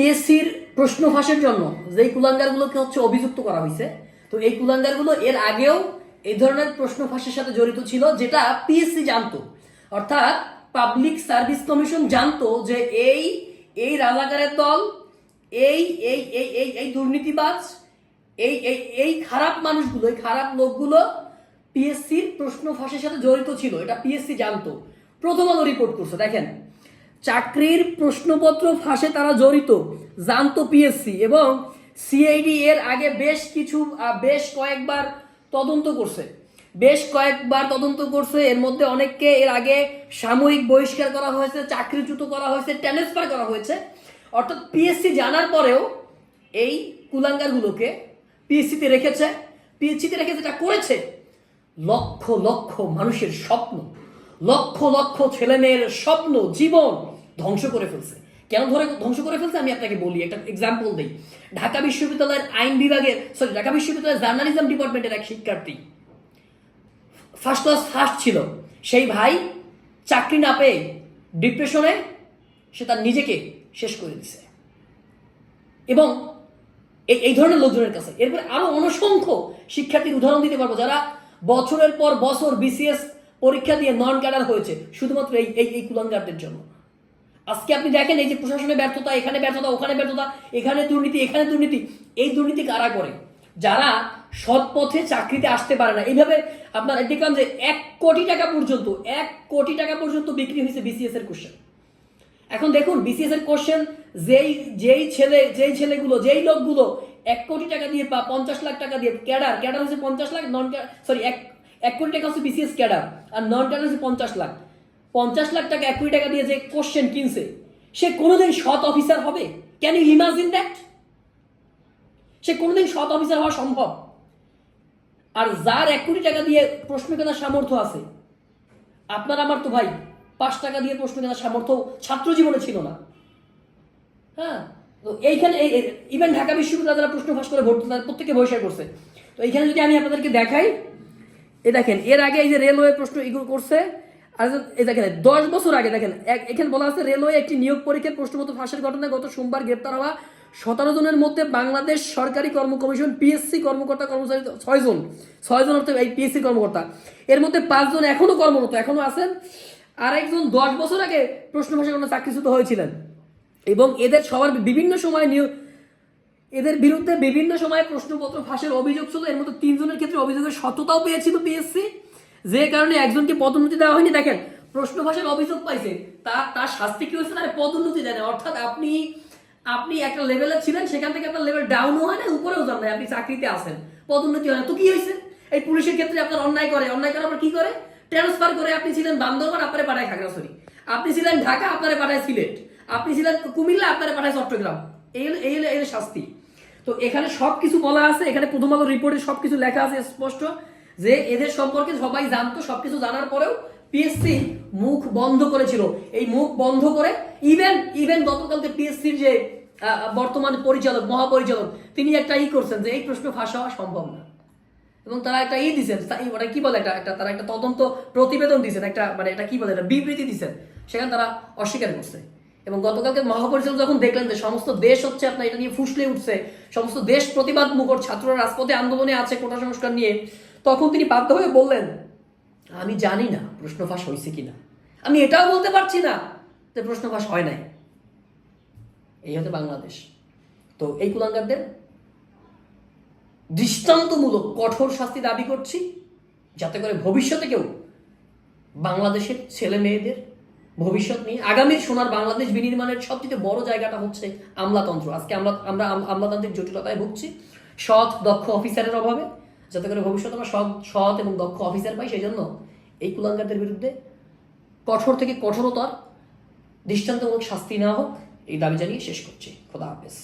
পিএসসির প্রশ্ন ফাঁসের জন্য যেই কুলাঙ্গারগুলোকে হচ্ছে অভিযুক্ত করা হয়েছে, তো এই কুলাঙ্গারগুলো এর আগেও এই ধরনের প্রশ্ন ফাঁসের সাথে জড়িত ছিল, যেটা পিএসসি জানতো। অর্থাৎ পাবলিক সার্ভিস কমিশন জানতো যে এই এই রাজাকারের দল, এই এই এই এই এই দুর্নীতিবাজ, এই এই এই খারাপ মানুষগুলো, এই খারাপ লোকগুলো পিএসসির প্রশ্ন ফাঁসের সাথে জড়িত ছিল, এটা পিএসসি জানতো। প্রথম আলো রিপোর্ট করছে, দেখেন। চাকরির প্রশ্নপত্র ফাঁসে তারা জড়িত, জানত পিএসসি এবং সিআইডি এর আগে বেশ কিছু বেশ কয়েকবার তদন্ত করছে। বেশ কয়েকবার তদন্ত করছে, এর মধ্যে অনেককে এর আগে সাময়িক বহিষ্কার করা হয়েছে, চাকরিচ্যুত করা হয়েছে ট্রান্সফার করা হয়েছে। অর্থাৎ পিএসসি জানার পরেও এই কুলাঙ্গারগুলোকে পিএসসিতে রেখেছে। পিএসসিতে রেখে যেটা করেছে, লক্ষ লক্ষ মানুষের স্বপ্ন, লক্ষ লক্ষ ছেলেমেয়ের স্বপ্ন, জীবন ধ্বংস করে ফেলছে। কেন ধরে ধ্বংস করে ফেলছে? আমি আপনাকে বলি, একটা এক্সাম্পল দিই। ঢাকা বিশ্ববিদ্যালয়ের আইন বিভাগের সরি ঢাকা বিশ্ববিদ্যালয়ের জার্নালিজম ডিপার্টমেন্টের এক শিক্ষার্থী। ফার্স্ট ক্লাস ফার্স্ট ছিল। সেই ভাই চাকরি না পেয়ে ডিপ্রেশনে সে তার নিজেকে শেষ করে দিছে। এবং এই ধরনের লোকজনের কাছে। এরপরে আরও অনসংখ্য শিক্ষার্থীর উদাহরণ দিতে পারব, যারা বছরের পর বছর বিসিএস পরীক্ষা দিয়ে নন ক্যাডার হয়েছে, শুধুমাত্র এই এই কুলাঙ্গারদের জন্য। আজকে আপনি দেখেন এই যে প্রশাসনের ব্যর্থতা, এখানে ব্যর্থতা, ওখানে ব্যর্থতা, এখানে দুর্নীতি এখানে দুর্নীতি, এই দুর্নীতি কারা করে? যারা সৎ পথে চাকরিতে আসতে পারে না। এইভাবে আপনার দেখলাম যে এক কোটি টাকা পর্যন্ত, এক কোটি টাকা পর্যন্ত বিক্রি হয়েছে বিসিএস এর কোশ্চেন এখন দেখুন বিসিএস এর কোশ্চেন যেই যেই ছেলে, যেই ছেলেগুলো, যেই লোকগুলো এক কোটি টাকা দিয়ে বা পঞ্চাশ লাখ টাকা দিয়ে ক্যাডার ক্যাডার হচ্ছে পঞ্চাশ লাখ নন সরি এক এক কোটি টাকা হচ্ছে বিসিএস ক্যাডার, আর নন ক্যাডার হচ্ছে পঞ্চাশ লাখ। পঞ্চাশ লাখ টাকা এক কোটি টাকা দিয়ে যে কোশ্চেন কিনছে, সে কোনোদিন সৎ অফিসার হবে? ক্যান ইউ ইমাজিন দ্যাট সে কোনোদিন সৎ অফিসার হওয়া সম্ভব? আর যার এক কোটি টাকা দিয়ে প্রশ্ন কেনার সামর্থ্য আছে, আপনার আমার তো ভাই, পাঁচ টাকা দিয়ে প্রশ্ন কেনার সামর্থ্য ছাত্র জীবনে ছিল না। হ্যাঁ? তো এইখানে ইভেন ঢাকা বিশ্ববিদ্যালয় যারা প্রশ্ন ফাঁস করে ভর্তি, তাদের প্রত্যেকে বহিষ্কার করছে। তো এইখানে যদি আমি আপনাদেরকে দেখাই, এ দেখেন, এর আগে এই যে রেলওয়ে প্রশ্ন এগুলো করছে দেখেন, দশ বছর আগে, দেখেন এখানে বলা আছে রেলওয়ে একটি নিয়োগ পরীক্ষার প্রশ্নপত্র ফাঁসের ঘটনায় গত সোমবার গ্রেপ্তার হওয়া সতেরো জনের মধ্যে বাংলাদেশ সরকারি কর্ম কমিশন পিএসসি কর্মকর্তা কর্মচারী ছয় জন। ছয় জন অর্থে এই পিএসসি কর্মকর্তা। এর মধ্যে পাঁচজন এখনও কর্মরত, এখনও আছেন। আর একজন দশ বছর আগে প্রশ্ন ফাঁসের ঘটনা চাকরিচ্যুত হয়েছিলেন। এবং এদের সবার বিভিন্ন সময় নিয়োগ, এদের বিরুদ্ধে বিভিন্ন সময় প্রশ্নপত্র ফাঁসের অভিযোগ ছিল। এর মধ্যে তিনজনের ক্ষেত্রে অভিযোগের সততাও পেয়েছিল পিএসসি যে কারণে একজনকে পদোন্নতি দেওয়া হয়নি, দেখেন প্রশ্ন ফাঁসের অভিযোগ পাইছে তার তার শাস্তি কি হয়েছে তার পদোন্নতি দেয় অর্থাৎ আপনি আপনি একটা লেভেলে ছিলেন, সেখান থেকে আপনার লেভেল ডাউনও হয় না উপরেও যান আপনি চাকরিতে আসেন পদোন্নতি হয় না তো কি হয়েছে? এই পুলিশের ক্ষেত্রে আপনার অন্যায় করে, অন্যায় করার পর কি করে? ট্রান্সফার করে আপনি ছিলেন বান্দরবান, আপনারে পাঠায় খাগড়াছড়ি। আপনি ছিলেন ঢাকা, আপনারে পাঠায় সিলেট। আপনি ছিলেন কুমিল্লা, আপনারে পাঠায় চট্টগ্রাম। এই হলো এই হলো, এই শাস্তি। তো এখানে সব কিছু বলা আছে, এখানে প্রথম আলো রিপোর্টে সব কিছু লেখা আছে, স্পষ্ট। যে এদের সম্পর্কে সবাই জানতো, সবকিছু জানার পরেও পিএসসি মুখ বন্ধ করেছিল। এই মুখ বন্ধ করে ইভেন ইভেন গতকালকে পিএসসির যে বর্তমান পরিচালক, মহাপরিচালক, তিনি একটা ই করছেন যে এই প্রশ্ন ফাঁস হওয়া সম্ভব না। এবং তারা একটা ই দিচ্ছেন ওটা কি বলে একটা একটা, তারা একটা তদন্ত প্রতিবেদন দিচ্ছেন একটা মানে এটা কি বলে একটা বিবৃতি দিচ্ছেন সেখানে তারা অস্বীকার করছে। এবং গতকালকে মহাপরিচালক যখন দেখলেন যে সমস্ত দেশ হচ্ছে আপনার এটা নিয়ে ফুসলে উঠছে, সমস্ত দেশ প্রতিবাদ মুখর ছাত্ররা রাজপথে আন্দোলনে আছে কোটা সংস্কার নিয়ে তখন তিনি বাধ্য হয়ে বললেন, আমি জানি না প্রশ্ন ফাঁস হয়েছে কিনা। আমি এটাও বলতে পারছি না যে প্রশ্ন ফাঁস হয় নাই। এই হতে বাংলাদেশ। তো এই কুলাঙ্গারদের দৃষ্টান্তমূলক কঠোর শাস্তি দাবি করছি, যাতে করে ভবিষ্যতে কেউ বাংলাদেশের ছেলে মেয়েদের ভবিষ্যৎ নিয়ে আগামীর সোনার বাংলাদেশ বিনির্মাণের সবচেয়ে বড় জায়গাটা হচ্ছে আমলাতন্ত্র। আজকে আমরা আমরা আম- আমলাতান্ত্রিক জটিলতায় ভুগছি। সৎ, দক্ষ অফিসারের অভাবে। যাতে করে ভবিষ্যতে আমরা সৎ সৎ এবং দক্ষ অফিসার পাই, সেই জন্য এই কুলাঙ্গারদের বিরুদ্ধে কঠোর থেকে কঠোরতার দৃষ্টান্তমূলক শাস্তি নেওয়া হোক, এই দাবি জানিয়ে শেষ করছি। খোদা হাফেজ।